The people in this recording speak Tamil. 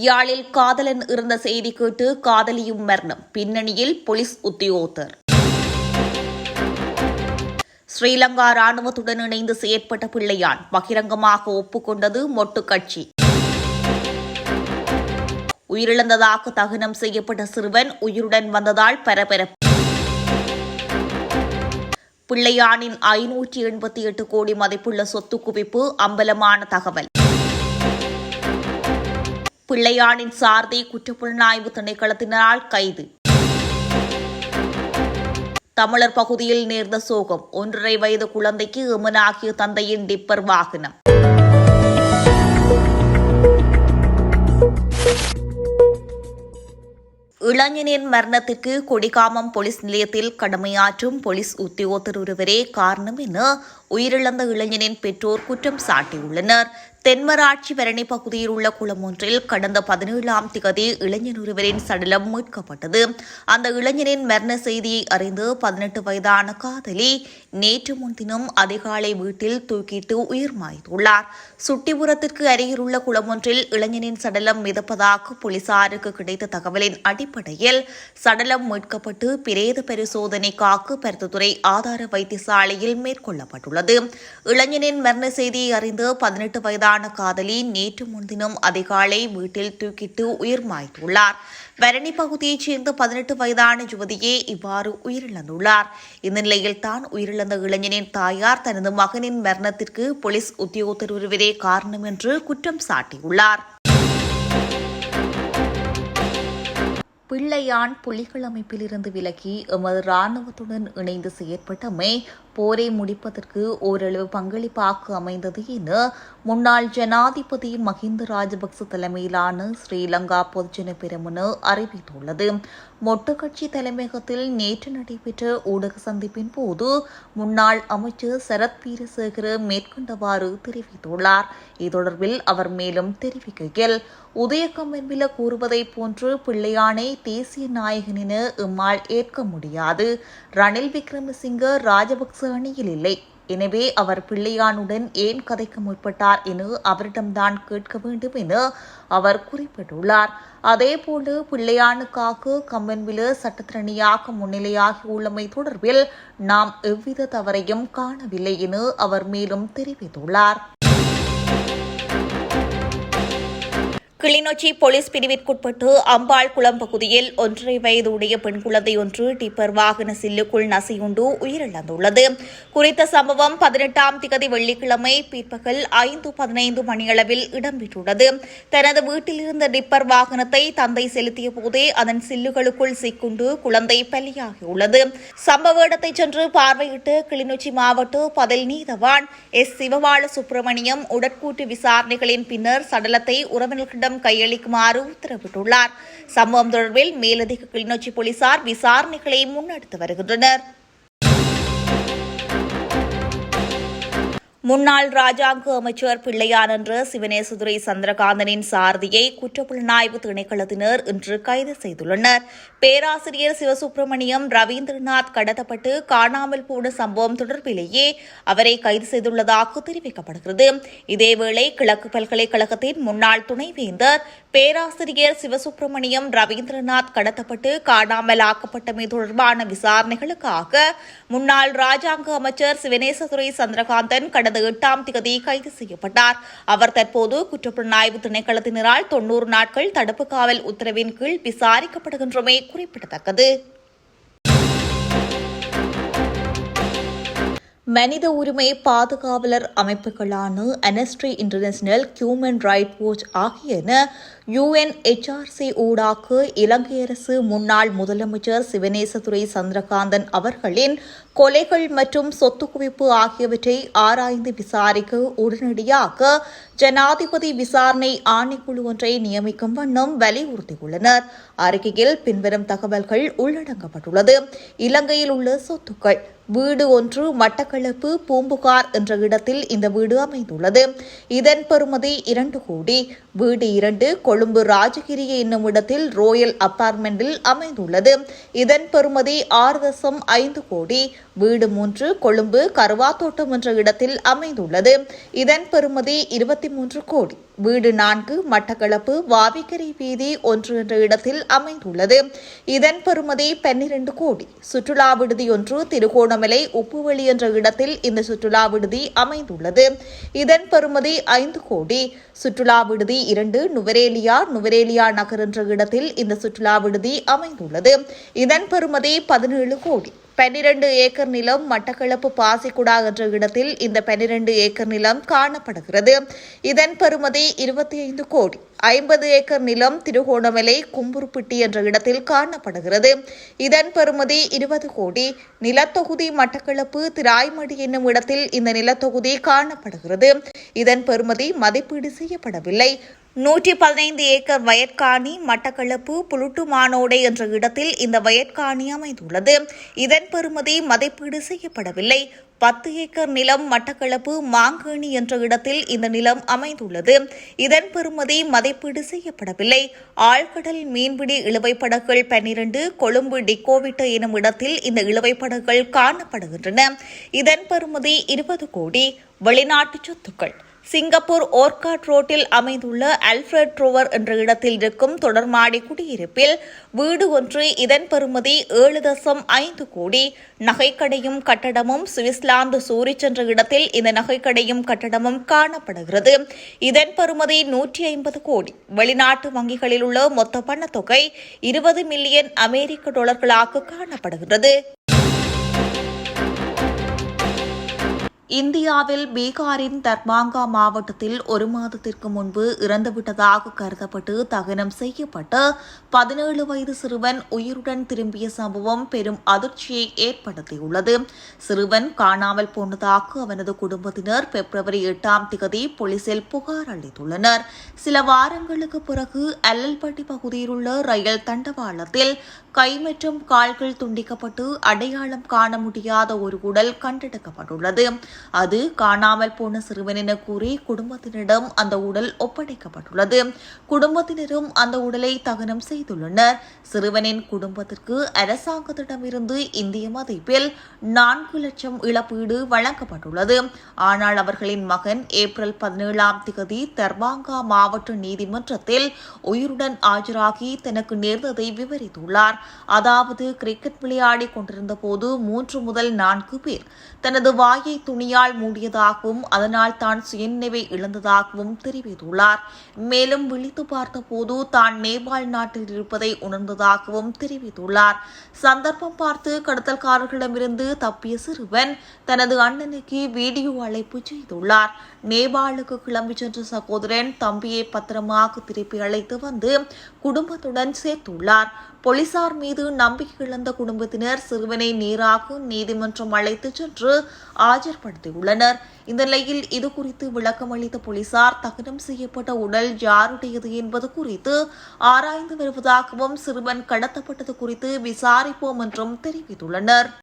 யாழில் காதலன் இருந்த செய்தி கேட்டு காதலியும் மரணம். பின்னணியில் போலீஸ் உத்தியோகத்தர். ஸ்ரீலங்கா ராணுவத்துடன் இணைந்து செயற்பட்ட பிள்ளையான் பகிரங்கமாக ஒப்புக்கொண்டது மொட்டு கட்சி. உயிரிழந்ததாக தகனம் செய்யப்பட்ட சிறுவன் உயிருடன் வந்ததால் பரபரப்பு. பிள்ளையானின் ஐநூற்றி எண்பத்தி எட்டு கோடி மதிப்புள்ள சொத்து குவிப்பு அம்பலமான தகவல். பிள்ளையானின் சார்தை குற்றப்புலனாய்வு திணைக்களத்தினரால் கைது. தமிழர் பகுதியில் நேர்ந்த சோகம். ஒன்றரை வயது குழந்தைக்கு எமனாகிய தந்தையின் டிப்பர் வாகனம். இளைஞனின் மரணத்திற்கு கொடிகாமம் போலீஸ் நிலையத்தில் கடமையாற்றும் போலீஸ் உத்தியோகத்தர் ஒருவரே காரணம் என உயிரிழந்த இளைஞனின் பெற்றோர் குற்றம் சாட்டியுள்ளனர். தென்மராட்சி வரணி பகுதியில் உள்ள குளம் ஒன்றில் கடந்த பதினேழாம் திகதி இளைஞன் ஒருவரின் சடலம் மீட்கப்பட்டது. அந்த இளைஞனின் மரண செய்தியை அறிந்து பதினெட்டு வயதான காதலி நேற்று முன்தினம் அதிகாலை வீட்டில் தூக்கிட்டு உயிர் மாய்த்துள்ளார். சுட்டிபுரத்திற்கு அருகிலுள்ள குளம் ஒன்றில் இளைஞனின் சடலம் மிதப்பதாக போலீசாருக்கு கிடைத்த தகவலின் அடிப்படையில் சடலம் மீட்கப்பட்டு பிரேத பரிசோதனைக்காக பருத்துத்துறை ஆதார வைத்தியசாலையில் மேற்கொள்ளப்பட்டுள்ளது. இளைஞனின் மரண செய்தியை அறிந்து பதினெட்டு வயதான காதலி நேற்று முன்தினம் அதிகாலை வீட்டில் தூக்கிட்டு உயிர் மாய்த்துள்ளார். வரணி பகுதியைச் சேர்ந்த பதினெட்டு வயதான யுவதியே இவ்வாறு உயிரிழந்துள்ளார். இந்த நிலையில் தான் உயிரிழந்த இளைஞனின் தாயார் தனது மகனின் மரணத்திற்கு போலீஸ் உத்தியோகத்தர் ஒருவரே காரணம் என்று குற்றம் சாட்டியுள்ளார். பிள்ளையான் புலிகள் அமைப்பிலிருந்து விலகி எமது இராணுவத்துடன் இணைந்து செயற்பட்டமை போரை முடிப்பதற்கு ஓரளவு பங்களிப்பாக அமைந்தது என முன்னாள் ஜனாதிபதி மஹிந்த ராஜபக்ச தலைமையிலான ஸ்ரீலங்கா பொதுஜன பெருமனு அறிவித்துள்ளது. மொட்டு கட்சி தலைமையகத்தில் நேற்று நடைபெற்ற ஊடக சந்திப்பின் போது முன்னாள் அமைச்சர் சரத் வீரசேகர மேற்கொண்டவாறு தெரிவித்துள்ளார். இது தொடர்பில் அவர் மேலும் தெரிவிக்கையில் உதயக்கம் என்பில கூறுவதைப் போன்று பிள்ளையானை தேசிய நாயகனின இம்மாள் எம்மால் ஏற்க முடியாது. ரணில் விக்ரமசிங்க ராஜபக்ச அணியில் இல்லை எனவே அவர் பிள்ளையானுடன் ஏன் கதைக்க முற்பட்டார் என அவரிடம்தான் கேட்க வேண்டும் என அவர் குறிப்பிட்டுள்ளார். அதேபோன்று பிள்ளையானுக்காக கம்பன்வில சட்டத்திரணியாக முன்னிலையாகி உள்ளமை தொடர்பில் நாம் எவ்வித தவறையும் காணவில்லை என அவர் மேலும் தெரிவித்துள்ளார். கிளிநொச்சி போலீஸ் பிரிவிற்குட்பட்டு அம்பாள் குளம் பகுதியில் ஒன்றரை வயது உடைய பெண் குழந்தை ஒன்று டிப்பர் வாகன சில்லுக்குள் நசியுண்டு உயிரிழந்துள்ளது. குறித்த சம்பவம் பதினெட்டாம் திகதி வெள்ளிக்கிழமை பிற்பகல் ஐந்து பதினைந்து மணியளவில் இடம்பெற்றுள்ளது. தனது வீட்டிலிருந்த டிப்பர் வாகனத்தை தந்தை செலுத்திய போதே அதன் சில்லுகளுக்குள் சிக்குண்டு குழந்தை பலியாகியுள்ளது. சம்பவ இடத்தை சென்று பார்வையிட்டு கிளிநொச்சி மாவட்ட பதில் நீதவான் எஸ். சிவபால சுப்பிரமணியம் உடற்கூட்டு விசாரணைகளின் பின்னர் சடலத்தை உறவினர்களிடம் கையளிக்குமாறு உத்தரவிட்டுள்ளார். சம்பவம் தொடர்பில் மேலதிக கிளிநொச்சி போலீசார் விசாரணைகளை முன்னெடுத்து வருகின்றனர். முன்னாள் ராஜாங்க அமைச்சர் பிள்ளையான் என்ற சிவனேசதுரை சந்திரகாந்தனின் சாரதியை குற்றப்புலனாய்வு திணைக்களத்தினர் இன்று கைது செய்துள்ளனர். பேராசிரியர் சிவசுப்பிரமணியம் ரவீந்திரநாத் கடத்தப்பட்டு காணாமல் போன சம்பவம் தொடர்பிலேயே அவரை கைது செய்துள்ளதாக தெரிவிக்கப்படுகிறது. இதேவேளை கிழக்கு பல்கலைக்கழகத்தின் முன்னாள் துணைவேந்தர் பேராசிரியர் சிவசுப்பிரமணியம் ரவீந்திரநாத் கடத்தப்பட்டு காணாமல் ஆக்கப்பட்டமை தொடர்பான விசாரணைகளுக்காக முன்னாள் ராஜாங்க அமைச்சர் சிவனேசதுரை சந்திரகாந்தன் கடந்த எட்டாம் திகதி கைது செய்யப்பட்டார். அவர் தற்போது குற்றப்புலனாய்வு திணைக்களத்தினரால் தொன்னூறு நாட்கள் தடுப்பு காவல் உத்தரவின் கீழ் விசாரிக்கப்படுகின்றமை குறிப்பிடத்தக்கது. மனித உரிமை பாதுகாவலர் அமைப்புகளான Amnesty International Human Right Watch ஆகியன யுஎன்ஹெச்ஆர்சி ஊடாக இலங்கை அரசு முன்னாள் முதலமைச்சர் சிவனேசதுரை சந்திரகாந்தன் அவர்களின் கொலைகள் மற்றும் சொத்து குவிப்பு ஆகியவற்றை ஆராய்ந்து விசாரிக்க உடனடியாக ஜனாதிபதி விசாரணை ஆணைக்குழு ஒன்றை நியமிக்கும் வண்ணம் வலியுறுத்தியுள்ளனர். அறிக்கையில் பின்வரும் தகவல்கள் உள்ளடங்கப்பட்டுள்ளது. இலங்கையில் உள்ள சொத்துக்கள் வீடு ஒன்று மட்டக்களப்பு பூம்புகார் என்ற இடத்தில் இந்த வீடு அமைந்துள்ளது. இதன் பெறுமதி இரண்டு கோடி வீடு இரண்டு கொழும்பு ராஜகிரி என்னும் இடத்தில் ரோயல் அபார்ட்மெண்டில் அமைந்துள்ளது. இதன் பெறுமதி ஆறு தசம் ஐந்து கோடி வீடு மூன்று கொழும்பு கருவாத்தோட்டம் என்ற இடத்தில் அமைந்துள்ளது. இதன் பெறுமதி இருபத்தி மூன்று கோடி. வீடு நான்கு மட்டக்களப்பு வாவிக்கரை வீதி ஒன்று என்ற இடத்தில் அமைந்துள்ளது. இதன் பெறுமதி பன்னிரண்டு கோடி. சுற்றுலா விடுதி ஒன்று திருகோணமலை உப்புவெளி என்ற இடத்தில் இந்த சுற்றுலா விடுதி அமைந்துள்ளது. இதன் பெறுமதி ஐந்து கோடி. சுற்றுலா விடுதி இரண்டு நுவரேலியா நுவரேலியா நகர் என்ற இடத்தில் இந்த சுற்றுலா விடுதி அமைந்துள்ளது. இதன் பெறுமதி பதினேழு கோடி. பன்னிரண்டு ஏக்கர் நிலம் மட்டக்களப்பு பாசிக்குடா என்ற இடத்தில் இந்த பன்னிரண்டு ஏக்கர் நிலம் காணப்படுகிறது. இதன் பெறுமதி இருபத்தி ஐந்து கோடி. ஐம்பது ஏக்கர் நிலம் திருகோணமலை கும்புருப்பிட்டி என்ற இடத்தில் காணப்படுகிறது. இதன் பெறுமதி இருபது கோடி. நிலத்தொகுதி மட்டக்களப்பு திராய்மடி என்னும் இடத்தில் இந்த நிலத்தொகுதி காணப்படுகிறது. இதன் பெறுமதி மதிப்பீடு செய்யப்படவில்லை. நூற்றி பதினைந்து ஏக்கர் வயற்காணி மட்டக்களப்பு புலுட்டு மானோடை என்ற இடத்தில் இந்த வயற்காணி அமைந்துள்ளது. இதன் பெறுமதி மதிப்பீடு செய்யப்படவில்லை. பத்து ஏக்கர் நிலம் மட்டக்களப்பு மாங்கேணி என்ற இடத்தில் இந்த நிலம் அமைந்துள்ளது. இதன் பெறுமதி மதிப்பீடு செய்யப்படவில்லை. ஆழ்கடல் மீன்பிடி இழுவைப்படகுகள் பன்னிரண்டு கொழும்பு டிக்கோவிட்ட எனும் இடத்தில் இந்த இழுவைப்படகுகள் காணப்படுகின்றன. இதன் பெறுமதி இருபது கோடி. வெளிநாட்டு சொத்துக்கள். சிங்கப்பூர் ஓர்காட் ரோட்டில் அமைந்துள்ள அல்ஃபிரட் ட்ரோவர் என்ற இடத்தில் இருக்கும் தொடர்மாடி குடியிருப்பில் வீடு ஒன்று இதன் பெறுமதி ஏழு தசம் ஐந்து கோடி. நகைக்கடையும் கட்டடமும் சுவிஸ்லாந்து சூரிச் என்ற இடத்தில் இந்த நகைக்கடையும் கட்டடமும் காணப்படுகிறது. இதன் பெறுமதி நூற்றி ஐம்பது கோடி. வெளிநாட்டு வங்கிகளில் உள்ள மொத்த பணத்தொகை இருபது மில்லியன் அமெரிக்க டாலர்களாக காணப்படுகிறது. இந்தியாவில் பீகாரின் தர்பாங்கா மாவட்டத்தில் ஒரு மாதத்திற்கு முன்பு இறந்துவிட்டதாக கருதப்பட்டு தகனம் செய்யப்பட்டு பதினேழு வயது சிறுவன் உயிருடன் திரும்பிய சம்பவம் பெரும் அதிர்ச்சியை ஏற்படுத்தியுள்ளது. சிறுவன் காணாமல் போனதாக அவனது குடும்பத்தினர் பிப்ரவரி எட்டாம் திகதி போலீசில் புகார் அளித்துள்ளனர். சில வாரங்களுக்கு பிறகு அல்லல்பட்டி பகுதியில் உள்ள ரயில் தண்டவாளத்தில் கை மற்றும் கால்கள் துண்டிக்கப்பட்டு அடையாளம் காண முடியாத ஒரு உடல் கண்டெடுக்கப்பட்டுள்ளது. அது காணாமல் போன சிறுவன் என கூறி குடும்பத்தினரிடம் அந்த உடல் ஒப்படைக்கப்பட்டுள்ளது. குடும்பத்தினரும் அந்த உடலை தகனம் செய்துள்ளனர். சிறுவனின் குடும்பத்திற்கு அரசாங்கத்திடமிருந்து இந்திய மதிப்பில் நான்கு லட்சம் இழப்பீடு வழங்கப்பட்டுள்ளது. ஆனால் அவர்களின் மகன் ஏப்ரல் பதினேழாம் திகதி தர்பாங்கா மாவட்ட நீதிமன்றத்தில் உயிருடன் ஆஜராகி தனக்கு நேர்ந்ததை விவரித்துள்ளார். அதாவது கிரிக்கெட் விளையாடி கொண்டிருந்த போது மூன்று முதல் நான்கு பேர் தனது வாயை துணி துணியால் மூடியதாகவும் அதனால் தான் சுயநினைவை இழந்ததாகவும் தெரிவித்துள்ளார். மேலும் விழித்து பார்த்தபோது தான் நேபாள் நாட்டில் இருப்பதை உணர்ந்ததாகவும் தெரிவித்துள்ளார். சந்தர்ப்பம் பார்த்து கடத்தல்காரர்களிடமிருந்து தப்பிய சிறுவன் தனது அண்ணனுக்கு வீடியோ அழைப்பு செய்துள்ளார். நேபாளுக்கு கிளம்பி சென்ற சகோதரன் தம்பியை பத்திரமாக திருப்பி அழைத்து வந்து குடும்பத்துடன் சேர்த்துள்ளார். போலீசார் மீது நம்பிக்கை இழந்த குடும்பத்தினர் சிறுவனை நேராக நீதிமன்றம் அழைத்து சென்று ஆஜர்படுத்தியுள்ளனர். இந்த நிலையில் இது குறித்து விளக்கம் அளித்த போலீசார் தகனம் செய்யப்பட்ட உடல் யாருடையது என்பது குறித்து ஆராய்ந்து வருவதாகவும் சிறுவன் கடத்தப்பட்டது குறித்து விசாரிப்போம் என்றும் தெரிவித்துள்ளனர்.